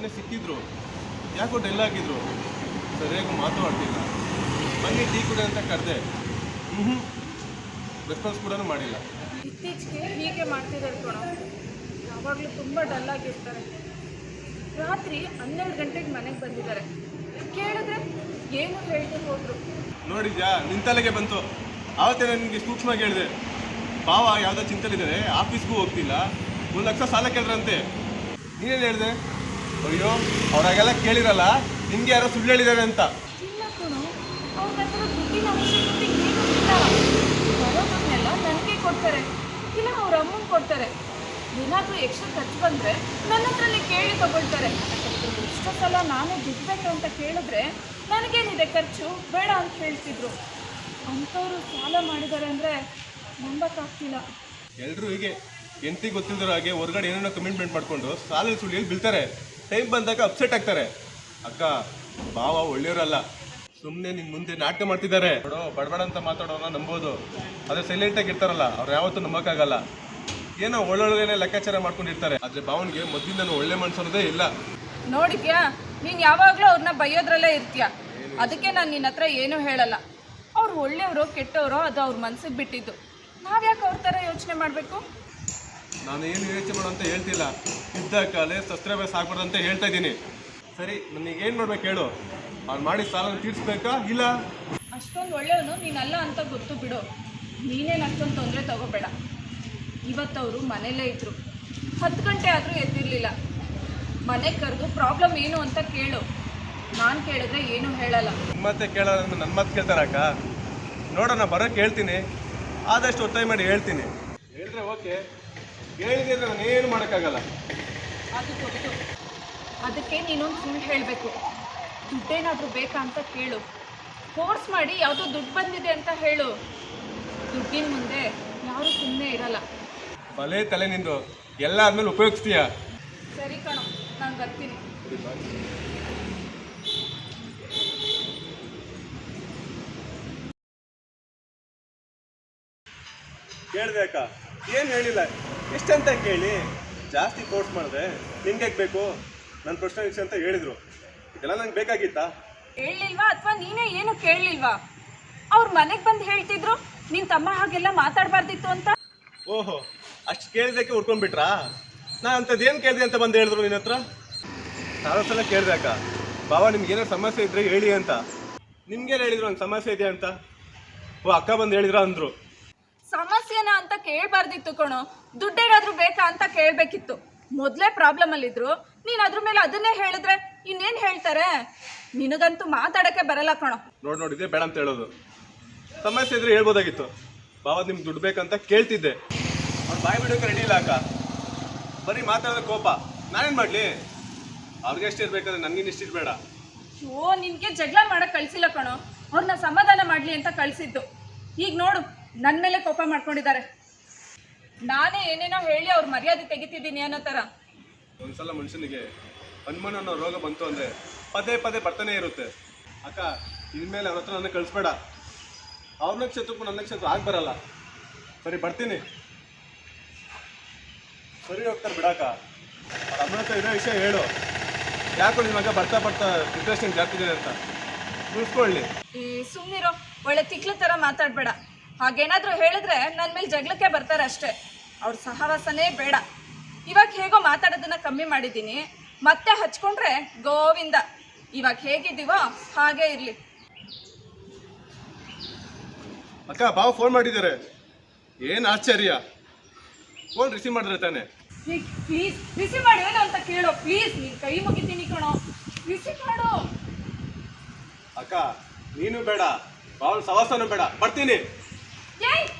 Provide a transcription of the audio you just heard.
ನನ್ನ ಸಿಕ್ಕಿದ್ರು. ಯಾಕೋ ಡೆಲ್ ಆಗಿದ್ರು. ಸರಿಯಾಗಿ ಮಾತಾಡ್ತಿಲ್ಲ. ಬನ್ನಿ ಟೀ ಕುಡಿ ಅಂತ ಕರೆದೆ. ಹ್ಞೂ ರೆಸ್ಪಾನ್ಸ್ ಕೂಡ ಮಾಡಿಲ್ಲ. ಇತ್ತೀಚೆಗೆ ಹೀಗೆ ಮಾಡ್ತಿದ್ದಾರೆ ಕಣೋ. ಯಾವಾಗಲೂ ತುಂಬ ಡಲ್ ಆಗಿರ್ತಾರೆ. ರಾತ್ರಿ ಹನ್ನೆರಡು ಗಂಟೆಗೆ ಮನೆಗೆ ಬಂದಿದ್ದಾರೆ. ಕೇಳಿದ್ರೆ ಏನು ಹೇಳ್ದೆ ಹೋದ್ರು. ನೋಡಿದ್ಯಾ? ನಿಂತಲೆಗೆ ತಲೆಗೆ ಬಂತು. ಆವತ್ತೇ ನನಗೆ ಸೂಕ್ಷ್ಮ ಹೇಳಿದೆ. ಭಾವ ಯಾವುದೋ ಚಿಂತಲಿದ್ದಾರೆ ಆಫೀಸ್ಗೂ ಹೋಗ್ತಿಲ್ಲ. ಒಂದು ಲಕ್ಷ ಸಾಲ ಕೇಳಿದ್ರಂತೆ. ನೀನೇನು ಹೇಳಿದೆ? ಅಯ್ಯೋ ಅವ್ರಾಗೆಲ್ಲ ಕೇಳಿರಲ್ಲ? ನಿಮ್ಗೆ ಯಾರೋ ಸುಳ್ಳು ಹೇಳಿದ್ದಾರೆ ಅಂತ. ಇಲ್ಲ ಕಣೋ ಅವ್ರ ಹತ್ರ ದುಡ್ಡಿನ ಅವಶ್ಯಕತೆ ಏನೂ ಇಲ್ಲ. ಬರೋದನ್ನೆಲ್ಲ ನನಗೆ ಕೊಡ್ತಾರೆ ಇಲ್ಲ ಅವ್ರ ಅಮ್ಮಂಗೆ ಕೊಡ್ತಾರೆ. ಏನಾದರೂ ಎಕ್ಸ್ಟ್ರಾ ಖರ್ಚು ಬಂದರೆ ನನ್ನ ಹತ್ರನೇ ಕೇಳಿ ತಗೊಳ್ತಾರೆ. ಎಷ್ಟೋ ಸಲ ನಾನು ದುಡ್ಡು ಬೇಕು ಅಂತ ಕೇಳಿದ್ರೆ ನನಗೇನಿದೆ ಖರ್ಚು? ಬೇಡ ಅಂತ ಹೇಳ್ತಿದ್ರು. ಅಂಥವ್ರು ಸಾಲ ಮಾಡಿದ್ದಾರೆ ಅಂದರೆ ನಂಬಕ್ಕಾಗ್ತಿಲ್ಲ. ಎಲ್ಲರೂ ಹೀಗೆ ಎಂತಿ ಗೊತ್ತಿಲ್ದಿರೋ ಹಾಗೆ ಹೊರಗಡೆ ಏನೇನೋ ಕಮಿಟ್ಮೆಂಟ್ ಮಾಡ್ಕೊಂಡು ಸಾಲ ಸುಳ್ಳಿಯಲ್ಲಿ ಬೀಳ್ತಾರೆ ಟೈಮ್ ಬಂದಾಗ ಅಪ್ಸೆಟ್ ಆಗ್ತಾರೆ. ಅಕ್ಕ, ಭಾವ ಒಳ್ಳೆಯವರಲ್ಲ. ಸುಮ್ಮನೆ ನಿನ್ ಮುಂದೆ ನಾಟಕ ಮಾಡ್ತಿದ್ದಾರೆ. ನೋಡೋ ಬಡಬಡ ಅಂತ ಮಾತಾಡೋನ ನಂಬೋದು. ಅದೇ ಸೈಲೆಂಟಾಗಿ ಇರ್ತಾರಲ್ಲ, ಅವ್ರು ಯಾವತ್ತೂ ನಂಬಕ್ಕಾಗಲ್ಲ. ಏನೋ ಒಳ್ಳೊಳ್ಳೆನೇ ಲೆಕ್ಕಾಚಾರ ಮಾಡ್ಕೊಂಡಿರ್ತಾರೆ. ಆದ್ರೆ ಭಾವನ್ಗೆ ಮೊದಲಿಂದನೂ ಒಳ್ಳೆ ಮನ್ಸೋದೇ ಇಲ್ಲ. ನೋಡಿದ್ಯಾ ನೀನು ಯಾವಾಗಲೂ ಅವ್ರನ್ನ ಬೈಯೋದ್ರಲ್ಲೇ ಇರ್ತೀಯ? ಅದಕ್ಕೆ ನಾನು ನಿನ್ನ ಹತ್ರ ಏನೂ ಹೇಳಲ್ಲ. ಅವ್ರು ಒಳ್ಳೆಯವರು ಕೆಟ್ಟವರು ಅದು ಅವ್ರ ಮನ್ಸಿಗೆ ಬಿಟ್ಟಿದ್ದು. ನಾವ್ಯಾಕೆ ಅವ್ರ ಥರ ಯೋಚನೆ ಮಾಡಬೇಕು? ನಾನು ಏನು ಯೋಚನೆ ಮಾಡು ಅಂತ ಹೇಳ್ತಿಲ್ಲ. ಇದ್ದ ಕಾಲೇ ಶಸ್ತ್ರಾಭ್ಯಾಸ ಆಗ್ಬಾರ್ದು ಅಂತ ಹೇಳ್ತಾ ಇದ್ದೀನಿ. ಸರಿ ನನಗೆ ಏನು ಮಾಡ್ಬೇಕು ಹೇಳು. ಅವ್ನು ಮಾಡಿ ಸಾಲನ ತೀರ್ಸ್ಬೇಕಾ? ಇಲ್ಲ. ಅಷ್ಟೊಂದು ಒಳ್ಳೆಯವನು ನೀನಲ್ಲ ಅಂತ ಗೊತ್ತು ಬಿಡು. ನೀನೇನು ಅಷ್ಟೊಂದು ತೊಂದರೆ ತಗೋಬೇಡ. ಇವತ್ತವರು ಮನೇಲೇ ಇದ್ರು. ಹತ್ತು ಗಂಟೆ ಆದರೂ ಎದ್ದಿರಲಿಲ್ಲ. ಮನೆಗೆ ಕರೆದು ಪ್ರಾಬ್ಲಮ್ ಏನು ಅಂತ ಕೇಳು. ನಾನು ಕೇಳಿದ್ರೆ ಏನೂ ಹೇಳಲ್ಲ. ಮತ್ತೆ ಕೇಳೋದ್ರೆ ನನ್ನ ಮತ್ತೆ ಕೇಳ್ತಾರಕ್ಕ ನೋಡೋಣ ಬರೋಕ್ಕೆ ಹೇಳ್ತೀನಿ. ಆದಷ್ಟು ಒತ್ತಾಯ ಮಾಡಿ ಹೇಳ್ತೀನಿ. ಹೇಳಿದ್ರೆ ಓಕೆ. ಹೇಳಿದ್ರೆ ನಾನು ಏನು ಮಾಡೋಕ್ಕಾಗಲ್ಲ. ಅದು ಗೊತ್ತು. ಅದಕ್ಕೆ ನೀನೊಂದು ಸುಳ್ಳು ಹೇಳಬೇಕು. ದುಡ್ಡೇನಾದರೂ ಬೇಕಾ ಅಂತ ಕೇಳು. ಫೋರ್ಸ್ ಮಾಡಿ ಯಾವುದೋ ದುಡ್ಡು ಬಂದಿದೆ ಅಂತ ಹೇಳು. ದುಡ್ಡಿನ ಮುಂದೆ ಯಾರು ಸುಮ್ಮನೆ ಇರಲ್ಲ. ಬಲೆ ತಲೆ ನಿಂದು. ಎಲ್ಲ ಆದ್ಮೇಲೆ ಉಪಯೋಗಿಸ್ತೀಯ? ಸರಿ ಕಣೋ ನಾನು ಬರ್ತೀನಿ. ಹೇಳಬೇಕಾ ಅಕ್ಕ. ಏನು ಹೇಳಿಲ್ಲ? ಎಷ್ಟಂತ ಕೇಳಿ ಜಾಸ್ತಿ ಕೋರ್ಸ್ ಮಾಡಿದ್ರೆ ನಿಂಗೆ ಬೇಕು? ನನ್ನ ಪ್ರಶ್ನೆ ವಿಷಯ ಅಂತ ಹೇಳಿದ್ರು. ಇದೆಲ್ಲ ನಂಗೆ ಬೇಕಾಗಿತ್ತಾ? ಹೇಳಲಿಲ್ವಾ ಅಥವಾ ನೀನೇ ಏನು ಕೇಳಲಿಲ್ವಾ? ಅವ್ರ ಮನೆಗೆ ಬಂದು ಹೇಳ್ತಿದ್ರು ನಿನ್ನ ತಮ್ಮ ಹಾಗೆಲ್ಲ ಮಾತಾಡಬಾರ್ದಿತ್ತು ಅಂತ? ಓಹೋ ಅಷ್ಟು ಕೇಳಿದಕ್ಕೆ ಉಡ್ಕೊಂಡ್ಬಿಟ್ರಾ ನಾ ಅಂಥದ್ದು ಏನು ಕೇಳಿದೆ ಅಂತ ಬಂದು ಹೇಳಿದ್ರು ನಿನ್ನ ಹತ್ರ? ನಾನು ಸಲ ಕೇಳಿದೆ ಅಕ್ಕ. ಬಾವ ನಿಮ್ಗೆ ಏನೋ ಸಮಸ್ಯೆ ಇದ್ರೆ ಹೇಳಿ ಅಂತ. ನಿಮ್ಗೇನು ಹೇಳಿದ್ರು ಒಂದು ಸಮಸ್ಯೆ ಇದೆ ಅಂತ? ಓ ಅಕ್ಕ ಬಂದು ಹೇಳಿದ್ರ ಅಂದ್ರು. ಅಂತ ಕೇಳಬಾರ್ದಿತ್ತು ಕಣೋ. ದುಡ್ಡೇನಾದ್ರೂ ಬೇಕಾ ಅಂತ ಕೇಳಬೇಕಿತ್ತು. ಮೊದಲೇ ಪ್ರಾಬ್ಲಮ್ ಅಲ್ಲಿದ್ರು ನೀನು ಅದ್ರ ಮೇಲೆ ಅದನ್ನೇ ಹೇಳಿದ್ರೆ ಇನ್ನೇನು ಹೇಳ್ತಾರೆ? ನಿನಗಂತೂ ಮಾತಾಡಕ್ಕೆ ಬರಲ್ಲ ಕಣೋ. ನೋಡ್ ನೋಡಿ ಬೇಡ ಅಂತ ಹೇಳೋದು. ಸಮಸ್ಯೆ ಇದ್ರೆ ಹೇಳ್ಬೋದಾಗಿತ್ತು. ಬಾವ ನಿಮ್ಗೆ ದುಡ್ಡು ಬೇಕಂತ ಕೇಳ್ತಿದ್ದೆ. ಅವ್ರು ಬಾಯಿ ಬಿಡೋಕೆ ರೆಡಿ ಇಲ್ಲ ಅಕ್ಕ. ಬರೀ ಮಾತಾಡೋದು ಕೋಪ. ನಾನೇನು ಮಾಡಲಿ? ಅವ್ರಿಗೆ ಎಷ್ಟು ಇರ್ಬೇಕಾದ್ರೆ ನನಗಿನ್ನ ಇಷ್ಟು ಇರಬೇಡ. ಓ ನಿನ್ಗೆ ಜಗಳ ಮಾಡಕ್ ಕಳ್ಸಿಲ್ಲ ಕಣೋ. ಅವ್ರನ್ನ ಸಮಾಧಾನ ಮಾಡ್ಲಿ ಅಂತ ಕಳ್ಸಿದ್ದು. ಈಗ ನೋಡು ನನ್ನ ಮೇಲೆ ಕೋಪ ಮಾಡ್ಕೊಂಡಿದ್ದಾರೆ. ನಾನೇ ಏನೇನೋ ಹೇಳಿ ಅವ್ರ ಮರ್ಯಾದೆ ತೆಗಿತಿದ್ದೀನಿ ಅನ್ನೋ ಥರ ಒಂದ್ಸಲ ಮನುಷ್ಯನಿಗೆ ಅನುಮಾನ ಅನ್ನೋ ರೋಗ ಬಂತು ಅಂದರೆ ಪದೇ ಪದೇ ಬರ್ತಾನೆ ಇರುತ್ತೆ. ಅಕ್ಕ ಇನ್ಮೇಲೆ ಅವ್ರ ಹತ್ರ ನನ್ನ ಕಳಿಸ್ಬೇಡ. ಅವ್ರ ನಕ್ಷತ್ರಕ್ಕೂ ನನ್ನ ನಕ್ಷತ್ರ ಆಗಿ ಬರಲ್ಲ. ಸರಿ ಬರ್ತೀನಿ. ಸರಿ ಹೋಗ್ತಾರೆ ಬಿಡಾಕ ಅಮ್ಮನ ಇರೋ ವಿಷಯ ಹೇಳು. ಯಾಕೋ ನಿಮ್ಮ ಮಗ ಬರ್ತಾ ಬರ್ತಾ ಡಿಪ್ರೆಷನ್ ಜಾಸ್ತಿ ಇದೆ ಅಂತ. ಉಳಿಸ್ಕೊಳ್ಳಿ ಈ ಸುಮ್ಮನಿರೋ ಒಳ್ಳೆ ತಿಕ್ಲ ಥರ ಮಾತಾಡಬೇಡ. ಹಾಗೇನಾದರೂ ಹೇಳಿದ್ರೆ ನನ್ನ ಮೇಲೆ ಜಗಳಕ್ಕೆ ಬರ್ತಾರೆ ಅಷ್ಟೇ. ಅವ್ರ ಸಹವಾಸನೇ ಬೇಡ. ಇವಾಗ ಹೇಗೋ ಮಾತಾಡೋದನ್ನ ಕಮ್ಮಿ ಮಾಡಿದ್ದೀನಿ. ಮತ್ತೆ ಹಚ್ಕೊಂಡ್ರೆ ಗೋವಿಂದ. ಇವಾಗ ಹೇಗಿದ್ದೀವೋ ಹಾಗೇ ಇರಲಿ. ಅಕ್ಕ ಬಾವ ಫೋನ್ ಮಾಡಿದ್ದಾರೆ. ಏನು ಆಶ್ಚರ್ಯ? ಫೋನ್ ರಿಸೀವ್ ಮಾಡಿದ್ರೆ ತಾನೆ? ಪ್ಲೀಸ್ ರಿಸೀವ್ ಮಾಡಿ ಏನು ಅಂತ ಕೇಳೋ. ಪ್ಲೀಸ್ ನೀನು ಕೈ ಮುಗಿತೀನಿ ಕಣೋ. ರಿಸೀವ್ ಮಾಡು. ಅಕ್ಕ ನೀನು ಬೇಡ. ಬಾವು ಸವಾಸನೂ ಬೇಡ. ಬರ್ತೀನಿ. Chi?